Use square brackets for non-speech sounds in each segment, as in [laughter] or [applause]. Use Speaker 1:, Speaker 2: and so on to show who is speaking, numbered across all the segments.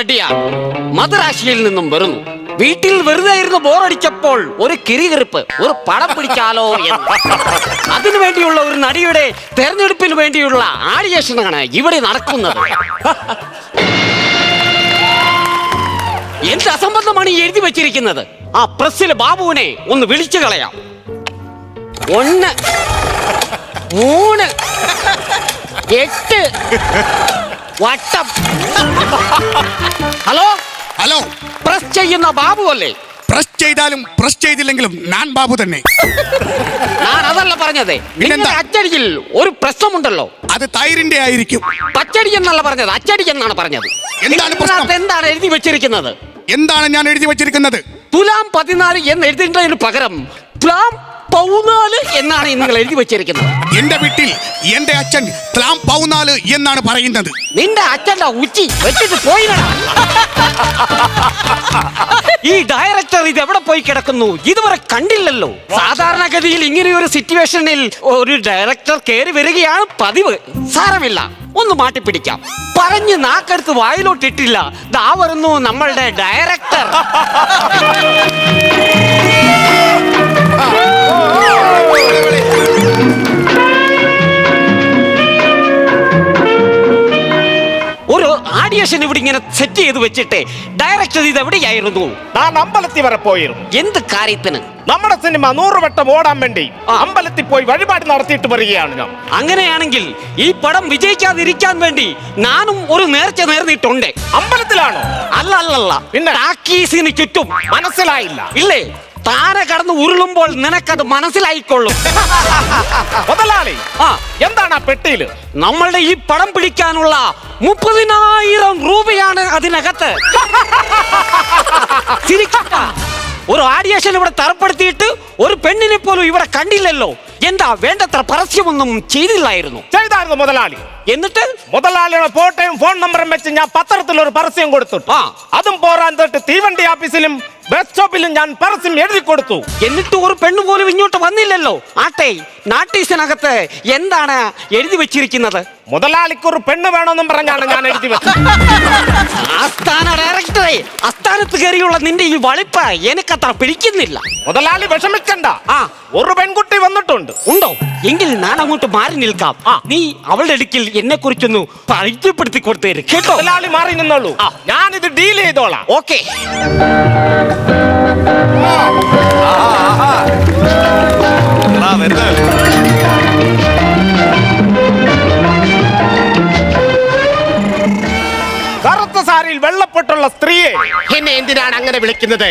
Speaker 1: റെഡിയാണ് മദുരാശിയിൽ നിന്നും വരുന്നു. വീട്ടിൽ വെറുതെ ഇരുന്ന് ബോറടിച്ചപ്പോൾ ഒരു കിരികിറിപ്പ് ഒരു പടം പിടിച്ചാലോ എന്ന്. അതിനു വേണ്ടിയുള്ള ഒരു നടിയുടെ തെരഞ്ഞെടുപ്പിന് വേണ്ടിയുള്ള ആഡിയേഷനാണ് ഇവിടെ നടക്കുന്നത്. എന്ത് അസംബന്ധമാണ് ഈ എഴുതി വെച്ചിരിക്കുന്നത്? ആ പ്രസ്സിൽ ബാബുവിനെ ഒന്ന് വിളിച്ചു കളയാം. ഒന്ന് മൂന്ന് എട്ട് വട്ടം. ഹലോ?
Speaker 2: ഹലോ.
Speaker 1: പ്രസ് ചെയ്യുന്ന ബാബു അല്ലേ?
Speaker 2: പ്രസ് ചെയ്താലും പ്രസ് ചെയ്തില്ലെങ്കിലും ഞാൻ ബാബു തന്നെ.
Speaker 1: ഞാൻ അതല്ല പറഞ്ഞത്. നിങ്ങളുടെ? അച്ചടിയിൽ ഒരു പ്രശ്നമുണ്ടല്ലോ.
Speaker 2: അത് തൈരിന്റെ ആയിരിക്കും.
Speaker 1: പച്ചടി എന്നല്ല പറഞ്ഞത്. അച്ചടി എന്നാണ് പറഞ്ഞത്.
Speaker 2: എന്താണ് പ്രശ്നം?
Speaker 1: എന്താണ് എഴുതി വെച്ചിരിക്കുന്നത്?
Speaker 2: എന്താണ് ഞാൻ എഴുതി വെച്ചിരിക്കുന്നത്?
Speaker 1: തുലാം പതിനാല് എന്ന് എഴുതിയതിന് പകരം തുലാം പൗനാല് എന്നാണ് നിങ്ങൾ എഴുതി വെച്ചിരിക്കുന്നത്.
Speaker 2: എന്റെ വീട്ടിൽ എന്റെ അച്ഛൻ ത്ലാം പൗനാല് എന്നാണ് പറയുന്നത്.
Speaker 1: നിന്റെ അച്ഛന്റെ ഉച്ചി വെച്ചിട്ട് പോയിടാ ഈ ഡയറക്ടർ ഇത് എവിടെ പോയി കിടക്കുന്നു? ഇതുവരെ കണ്ടില്ലല്ലോ. സാധാരണഗതിയിൽ ഇങ്ങനെ ഒരു സിറ്റുവേഷനിൽ ഒരു ഡയറക്ടർ കയറി വരികയാണ് പതിവ്. സാരമില്ല. ഒന്ന് മാറ്റിപ്പിടിക്കാം. പറഞ്ഞ് നാക്കെടുത്ത് വായിലോട്ടിട്ടില്ല ദാ വരുന്നു നമ്മളുടെ ഡയറക്ടർ ഇങ്ങനെ സെറ്റ് ചെയ്ത് വെച്ചിട്ട് ഡയറക്ടർ ഇത് എവിടെയായിരുന്നു
Speaker 3: ഞാൻ അമ്പലത്തിൽ വരെ പോയിരുന്നു.
Speaker 1: എന്ത് കാര്യത്തിന്?
Speaker 3: നമ്മുടെ സിനിമ നൂറ് വട്ടം ഓടാൻ വേണ്ടി അമ്പലത്തിൽ പോയി വഴിപാട് നടത്തിയിട്ട് വരികയാണ് ഞാൻ
Speaker 1: അങ്ങനെയാണെങ്കിൽ ഈ പടം വിജയിക്കാതിരിക്കാൻ വേണ്ടി ഞാനും ഒരു നേർച്ച നേർന്നിട്ടുണ്ട്.
Speaker 3: അമ്പലത്തിലാണോ?
Speaker 1: അല്ല അല്ലല്ല
Speaker 3: പിന്നെ?
Speaker 1: ടാക്കീസിന് ചുറ്റും.
Speaker 3: മനസ്സിലായില്ല.
Speaker 1: ഇല്ലേ? താര കടന്ന് ഉരുളുമ്പോൾ നിനക്കത് മനസ്സിലായിക്കൊള്ളും.
Speaker 3: മുതലാളി
Speaker 1: ആ.
Speaker 3: എന്താണ് ആ പെട്ടിയിൽ
Speaker 1: നമ്മളുടെ ഈ പടം പിടിക്കാനുള്ള മുപ്പതിനായിരം രൂപയാണ് അതിനകത്ത്. [laughs] ചിരിക്കട്ട ഒരു ആഡിയേഷൻ ഇവിടെ തറപ്പെടുത്തിയിട്ട് ഒരു പെണ്ണിനെ പോലും ഇവിടെ കണ്ടില്ലല്ലോ. എന്താ വേണ്ടത്ര പരസ്യമൊന്നും ചെയ്തില്ലായിരുന്നു.
Speaker 3: ചെയ്തായിരുന്നു മുതലാളി.
Speaker 1: എന്നിട്ട്?
Speaker 3: മുതലാളിയുടെ ഫോട്ടോയും ഫോൺ നമ്പറും വെച്ച് ഞാൻ പത്രത്തിൽ ഒരു പരസ്യം കൊടുത്തു.
Speaker 1: ആ.
Speaker 3: അതും പോരാൻ തൊട്ട് തീവണ്ടി ഓഫീസിലും ബസ് സ്റ്റോപ്പിലും ഞാൻ പരസ്യം എഴുതി കൊടുത്തു.
Speaker 1: എന്നിട്ട് ഒരു പെണ്ണ് പോലും ഇങ്ങോട്ട് വന്നില്ലല്ലോ. ആട്ടെ നാട്ടീസിനകത്ത് എന്താണ് എഴുതി വെച്ചിരിക്കുന്നത്?
Speaker 3: മുതലാളിക്ക് ഒരു പെണ്ണ് വേണമെന്നും പറഞ്ഞാണ് ഞാൻ എഴുതി വെച്ചത്. [laughs]
Speaker 1: ആസ്ഥാന ഡയറക്ടറെ ആസ്ഥാനത്ത് കയറിയുള്ള നിന്റെ ഈ വളിപ്പ് എനിക്കത്ര പിടിക്കുന്നില്ല.
Speaker 3: മുതലാളി വിഷമിക്കണ്ട.
Speaker 1: ആ.
Speaker 3: ഒരു പെൺകുട്ടി വന്നിട്ടുണ്ട്.
Speaker 1: ഉണ്ടോ? എങ്കിൽ ഞാൻ അങ്ങോട്ട് മാറി നിൽക്കാം. നീ അവളുടെ അടുക്കിൽ എന്നെ കുറിച്ചൊന്ന് പരിചയപ്പെടുത്തി കൊടുത്തേര്. കേട്ടോ?
Speaker 3: മുതലാളി മാറി നിന്നോളൂ.
Speaker 1: ആ.
Speaker 3: ഞാനിത് ഡീൽ ചെയ്തോളാം.
Speaker 1: ഓക്കെ.
Speaker 3: കറുത്ത സാരിയിൽ വെള്ളപ്പെട്ടുള്ള സ്ത്രീയെ
Speaker 4: എന്നെ എന്തിനാണ് അങ്ങനെ വിളിക്കുന്നത്?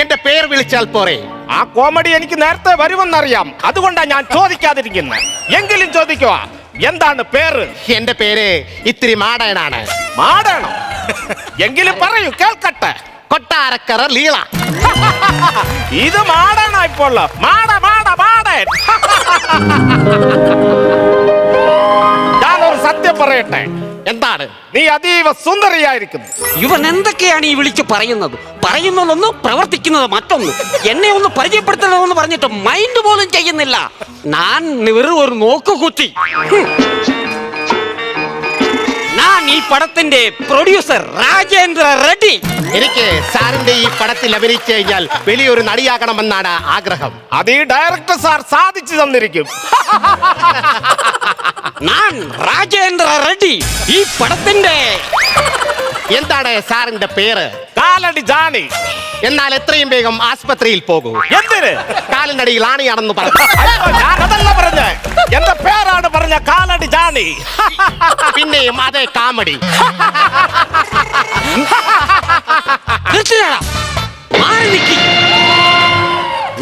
Speaker 4: എന്റെ പേര് വിളിച്ചാൽ പോരെ.
Speaker 3: ആ കോമഡി എനിക്ക് നേരത്തെ വരുമെന്നറിയാം. അതുകൊണ്ടാണ് ഞാൻ ചോദിക്കാതിരിക്കുന്നത് എങ്കിലും ചോദിക്കുക എന്താണ് പേര്
Speaker 4: എന്റെ പേര് ഇത്തിരി മാടയനാണ്
Speaker 3: മാടണം എങ്കിലും പറയൂ കേൾക്കട്ടെ
Speaker 4: കൊട്ടാരക്കര ലീള
Speaker 3: ഇത് മാടാണ് ഇപ്പോൾ മാട മാട മാടൻ ഞാനൊരു സത്യം പറയട്ടെ
Speaker 4: എന്താണ്?
Speaker 3: നീ അതീവ സുന്ദരിയായിരിക്കുന്നു.
Speaker 1: ഇവൻ എന്തൊക്കെയാണ് ഈ വിളിച്ച് പറയുന്നത്? പറയുന്നതൊന്ന് പ്രവർത്തിക്കുന്നത് മറ്റൊന്ന്. എന്നെ ഒന്ന് പരിചയപ്പെടുത്തണമെന്ന് പറഞ്ഞിട്ട് മൈൻഡ് പോലും ചെയ്യുന്നില്ല. ഞാൻ വെറും ഒരു നോക്കുകുത്തി. ഞാൻ ഈ പടത്തിന്റെ പ്രൊഡ്യൂസർ രാജേന്ദ്ര റെഡ്ഡി.
Speaker 4: എനിക്ക് സാറിന്റെ ഈ പടത്തിൽ അഭിനയിച്ചു കഴിഞ്ഞാൽ വലിയൊരു നടിയാകണമെന്നാണ് ആഗ്രഹം.
Speaker 3: അത് ഈ ഡയറക്ടർ സാർ സാധിച്ചു തന്നിരിക്കും. [laughs]
Speaker 1: ഞാൻ രാജേന്ദ്ര റെഡ്ഡി. ഈ പടത്തിന്റെ
Speaker 4: എന്താണ് സാറിന്റെ പേര്?
Speaker 3: കാലടി ജാണി.
Speaker 4: എന്നാൽ എത്രയും വേഗം ആസ്പത്രിയിൽ പോകൂ.
Speaker 3: എന്തിന്?
Speaker 4: കാലിനടിയിൽ ആണിയാണെന്ന് പറഞ്ഞു.
Speaker 3: അയ്യോ, ഞാനതല്ല പറഞ്ഞ. എന്റെ പേരാണ് പറഞ്ഞ കാലടി ജാണി.
Speaker 4: പിന്നെയും അതേ കാമഡി.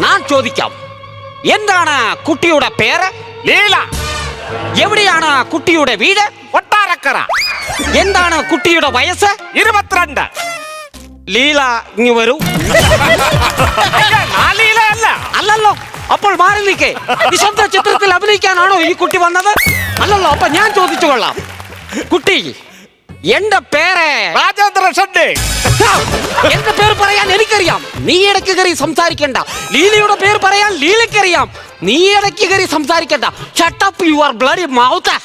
Speaker 1: ഞാൻ ചോദിക്കാം എന്താണ് കുട്ടിയുടെ പേര്?
Speaker 3: ലീല.
Speaker 1: എവിടെയാണ് കുട്ടിയുടെ വീട്?
Speaker 3: കൊട്ടാരക്കര.
Speaker 1: എന്താണ് കുട്ടിയുടെ വയസ്സ്?
Speaker 3: ഇരുപത്തിരണ്ട്.
Speaker 1: ലീല ഇങ്ങ് വരൂ.
Speaker 3: അയ്യോ, ഞാൻ ലീലയല്ല.
Speaker 1: അല്ലല്ലോ അപ്പോൾ മാറി നിൽക്കേ നിശബ്ദ ചിത്രത്തിൽ അഭിനയിക്കാനാണോ ഈ കുട്ടി വന്നത്? അല്ലല്ലോ അപ്പൊ ഞാൻ ചോദിച്ചു കൊള്ളാം. കുട്ടി എന്റെ പേര്
Speaker 3: രാജേന്ദ്ര ഷെഡ്ഡി
Speaker 1: എന്റെ പേര് പറയാൻ എനിക്കറിയാം. നീ ഇടയ്ക്ക് കയറി സംസാരിക്കണ്ട. ലീലയുടെ പേര് പറയാൻ ലീലയ്ക്കറിയാം നീ ഇടയ്ക്ക് കയറി സംസാരിക്കണ്ട. Shut up you are bloody mouth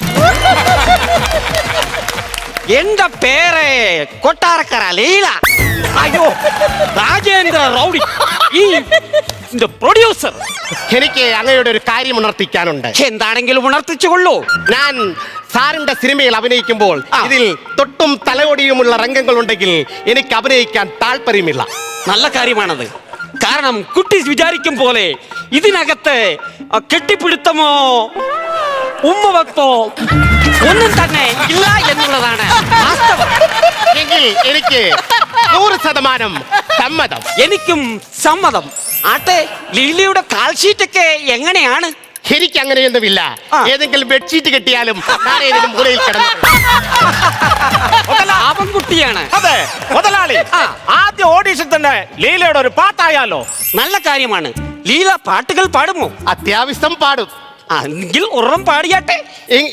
Speaker 1: എന്റെ പേര് കൊട്ടാരക്കര ലീല. അയ്യോ രാജേന്ദ്ര റൗഡി. ഈ പ്രൊഡ്യൂസർ
Speaker 4: എനിക്ക് അങ്ങയുടെ ഒരു കാര്യം ഉണർത്തിക്കാനുണ്ട്.
Speaker 1: എന്താണെങ്കിലും ഉണർത്തിച്ചുകൊള്ളൂ.
Speaker 4: ഞാൻ സാറിന്റെ സിനിമയിൽ അഭിനയിക്കുമ്പോൾ ഇതിൽ തൊട്ടും തലയോടിയുമുള്ള രംഗങ്ങളുണ്ടെങ്കിൽ എനിക്ക് അഭിനയിക്കാൻ താല്പര്യമില്ല.
Speaker 1: നല്ല കാര്യമാണത്. കാരണം കുട്ടി വിചാരിക്കും പോലെ ഇതിനകത്ത് കെട്ടിപ്പിടുത്തമോ ഉമ്മ വെപ്പോ ഒന്നും തന്നെ ഇല്ല എന്നുള്ളതാണ്
Speaker 4: എങ്കിൽ എനിക്ക് നൂറ് ശതമാനം സമ്മതം.
Speaker 1: എനിക്കും സമ്മതം. ആട്ടെ ലീലയുടെ കാൽഷീറ്റൊക്കെ എങ്ങനെയാണ്?
Speaker 4: എനിക്ക് അങ്ങനെയൊന്നുമില്ല. ഏതെങ്കിലും ബെഡ്ഷീറ്റ് കിട്ടിയാലും മൂലയിൽ കിടന്നു
Speaker 1: ആവൻകുട്ടിയാണ്
Speaker 3: അതെ മുതലാളി. ആദ്യ ഓഡീഷൻ തന്നെ ലീലയുടെ ഒരു പാട്ടായാലോ?
Speaker 1: നല്ല കാര്യമാണ്. ലീല പാട്ടുകൾ പാടുമോ?
Speaker 4: അത്യാവശ്യം പാടും.
Speaker 1: എങ്കിൽ ഉറം പാടിയാട്ടെ?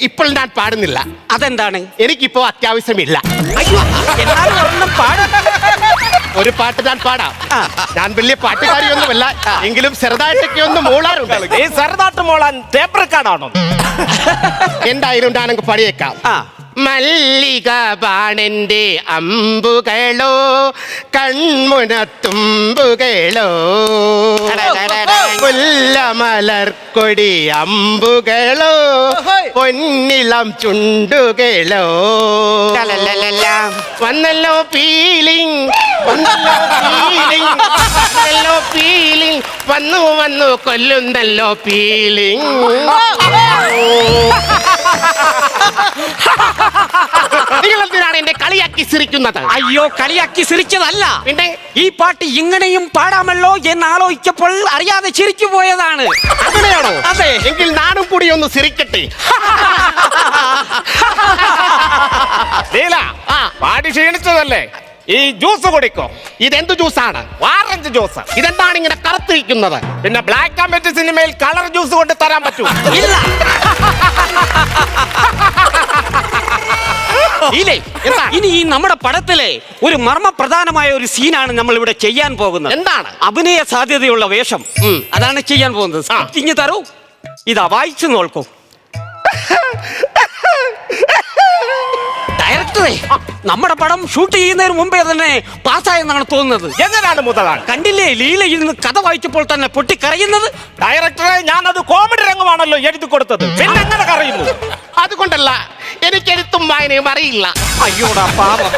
Speaker 4: ഇപ്പോൾ ഞാൻ പാടുന്നില്ല.
Speaker 1: അതെന്താണ്?
Speaker 4: എനിക്കിപ്പോ അത്യാവശ്യമില്ല.
Speaker 1: അയ്യോ എന്നാലും ഒരെണ്ണം പാടും.
Speaker 4: ഒരു പാട്ട് ഞാൻ പാടാം. ഞാൻ വലിയ പാട്ടുകാരിയൊന്നുമല്ല എങ്കിലും ചെറുതായിട്ടൊക്കെ ഒന്ന് മൂളാറുണ്ട്.
Speaker 3: ഈ ചെറുതാട്ട് മോളാൻ ടേപ്പ് റെക്കോർഡാണോ
Speaker 4: എന്തായാലും ഞാനങ്ങ് പാടിയേക്കാം.
Speaker 1: ആ.
Speaker 4: മല്ലിക ബാണന്റെ അമ്പുകളോ കൺമുനത്തുമ്പുകളോ. മുല്ലമലർക്കൊടി അമ്പുകളോ പൊന്നിളം ചുണ്ടുകളോ. വന്നല്ലോ പീലിംഗ് വന്നല്ലോ പീലിംഗ് വന്നല്ലോ വന്നു വന്നു കൊല്ലുന്നല്ലോ ഫീലിംഗ് നിങ്ങൾ എന്തിനാണ് എന്നെ കളിയാക്കി സിരിക്കുന്നത്
Speaker 1: അയ്യോ കളിയാക്കി സിരിച്ചതല്ല
Speaker 4: പിന്നെ?
Speaker 1: ഈ പാട്ട് ഇങ്ങനെയും പാടാമല്ലോ എന്ന് ആലോചിച്ചപ്പോൾ അറിയാതെ ചിരിച്ചു പോയതാണ്.
Speaker 4: അങ്ങനെയാണോ?
Speaker 1: അതെ.
Speaker 4: എങ്കിൽ നാടും കൂടി ഒന്ന് സിരിക്കട്ടെ. [laughs]
Speaker 3: പാടി ക്ഷീണിച്ചതല്ലേ? ഈ ജ്യൂസ് കുടിക്കോ.
Speaker 4: ഇതെന്ത് ജ്യൂസാണ്?
Speaker 3: ഓറഞ്ച് ജ്യൂസ്
Speaker 4: ഇതെന്താണ് ഇങ്ങനെ കറുത്തിരിക്കുന്നത്?
Speaker 3: പിന്നെ ബ്ലാക്ക് ആൻഡ് വൈറ്റ് സിനിമയിൽ കളർ ജ്യൂസ് കൊണ്ട് തരാൻ പറ്റൂ.
Speaker 1: ഇല്ല. ഇല്ലേ?
Speaker 4: എന്താ?
Speaker 1: ഇനി ഈ നമ്മുടെ പടത്തിലെ ഒരു മർമ്മ പ്രധാനമായ ഒരു സീനാണ് നമ്മൾ ഇവിടെ ചെയ്യാൻ പോകുന്നത്.
Speaker 4: എന്താണ്?
Speaker 1: അഭിനയ സാധ്യതയുള്ള വേഷം. അതാണ് ചെയ്യാൻ പോകുന്നത്. ഇങ്ങ് തരൂ. ഇതാ വായിച്ചു നോക്കൂ. ഡയറക്ടറെ നമ്മുടെ പടം ഷൂട്ട് ചെയ്യുന്നതിന് മുമ്പേ തന്നെ പാസ്സായെന്നാണ് തോന്നുന്നത്.
Speaker 3: എങ്ങനെയാണ് മുതലാണ്
Speaker 1: കണ്ടില്ലേ? ലീല ഇരുന്ന് കഥ വായിച്ചപ്പോൾ തന്നെ പൊട്ടിക്കറിയുന്നത്
Speaker 3: ഡയറക്ടറെ ഞാൻ അത് കോമഡി രംഗമാണല്ലോ എഴുതി കൊടുത്തത്. പിന്നെ എങ്ങനെ കറിയുന്നു
Speaker 4: അതുകൊണ്ടല്ല എനിക്ക് എഴുത്തും വായനയും അറിയില്ല.
Speaker 1: അയ്യോടാ പാപം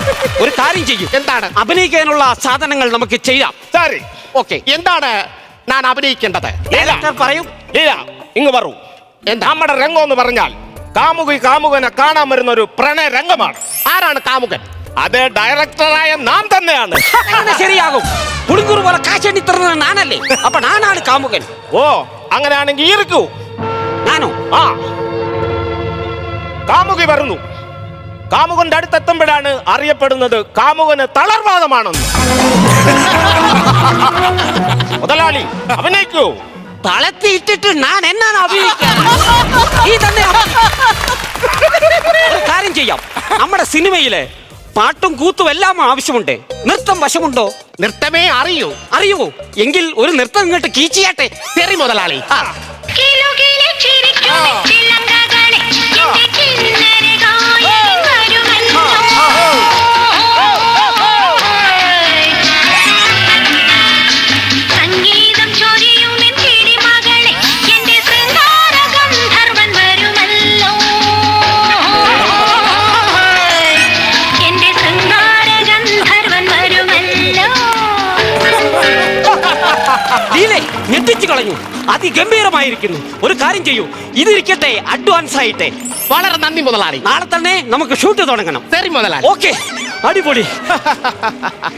Speaker 1: ഒരു കാര്യം ചെയ്യും.
Speaker 4: എന്താണ്?
Speaker 1: അഭിനയിക്കാനുള്ള സാധനങ്ങൾ നമുക്ക് ചെയ്യാം.
Speaker 3: സരി
Speaker 1: ഓക്കെ.
Speaker 4: എന്താണ് ഞാൻ അഭിനയിക്കേണ്ടത്?
Speaker 1: പറയും.
Speaker 3: ലീല ഇങ്ങ് പറൂ
Speaker 4: എന്താ?
Speaker 3: നമ്മുടെ രംഗം എന്ന് പറഞ്ഞാൽ കാമുകി കാമുകനെ കാണാൻ വരുന്ന ഒരു പ്രണയ രംഗമാണ്.
Speaker 4: ആരാണ് കാമുകൻ?
Speaker 3: അത് ഡയറക്ടറായ നാം തന്നെയാണ്.
Speaker 1: അങ്ങനെ ശരിയാകും. പുളിങ്കൂർ പോലെ കാശെണ്ണി തരുന്നത് ഞാനല്ലേ അപ്പൊ നാനാണ് കാമുകൻ.
Speaker 3: ഓ അങ്ങനെയാണെങ്കിൽ ഇരിക്കൂ.
Speaker 1: നാനോ?
Speaker 3: ആ. കാമുകി വരുന്നു. കാമുകന്റെ അടുത്തെത്തുമ്പോഴാണ് അറിയപ്പെടുന്നത് കാമുകന് തളർവാദമാണെന്ന്. [laughs] മുതലാളി അഭിനയിക്കൂ.
Speaker 1: തളത്തി ഇട്ടിട്ട് ഞാൻ എന്നാണ് അഭിനയിക്കാൻ? ഈ തന്നെ അഭി- ഒരു കാര്യം ചെയ്യാം. നമ്മുടെ സിനിമയിലെ പാട്ടും കൂത്തും എല്ലാം ആവശ്യമുണ്ട്. നൃത്തം വശമുണ്ടോ?
Speaker 4: നൃത്തമേ അറിയൂ.
Speaker 1: അറിയുമോ എങ്കിൽ ഒരു നൃത്തം ഇങ്ങോട്ട് കീച്ചിയാട്ടെ
Speaker 4: തെറി മുതലാളി.
Speaker 1: ആ, ഞെട്ടിച്ചു കളഞ്ഞു. അതിഗംഭീരമായിരിക്കുന്നു. ഒരു കാര്യം ചെയ്യൂ. ഇതിരിക്കട്ടെ അഡ്വാൻസ് ആയിട്ട്.
Speaker 4: വളരെ നന്ദി മുതലാളി.
Speaker 1: നാളെ തന്നെ നമുക്ക് ഷൂട്ട് തുടങ്ങണം.
Speaker 4: ശരി മുതലാളി.
Speaker 1: ഓക്കെ. അടിപൊളി.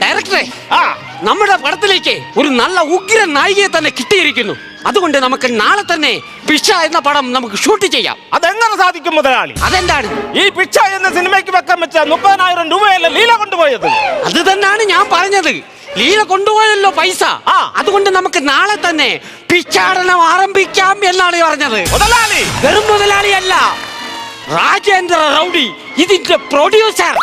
Speaker 1: ഡയറക്ടറെ
Speaker 3: ആ
Speaker 1: നമ്മുടെ പടത്തിലേക്ക് ഒരു നല്ല ഉഗ്ര നായികയെ തന്നെ കിട്ടിയിരിക്കുന്നു. അതുകൊണ്ട് നമുക്ക് നാളെ തന്നെ പിച്ച എന്ന പടം നമുക്ക് ഷൂട്ട് ചെയ്യാം.
Speaker 3: അതെങ്ങനെ സാധിക്കും മുതലാളി?
Speaker 1: അതെന്താണ്?
Speaker 3: ഈ പിച്ച എന്ന സിനിമയ്ക്ക് വെക്കാൻ വെച്ച മുപ്പതിനായിരം രൂപയല്ലേ ലീല കൊണ്ടുപോയത്?
Speaker 1: അത് തന്നെയാണ് ഞാൻ പറഞ്ഞത്. ലീല കൊണ്ടുപോയല്ലോ പൈസ.
Speaker 3: ആ.
Speaker 1: അതുകൊണ്ട് നമുക്ക് നാളെ തന്നെ പിച്ചാടനം ആരംഭിക്കാം എന്നാണ് പറഞ്ഞത്.
Speaker 3: മുതലാളി!
Speaker 1: വെറും മുതലാളി അല്ല രാജേന്ദ്ര റൗഡി ഇതിന്റെ പ്രൊഡ്യൂസർ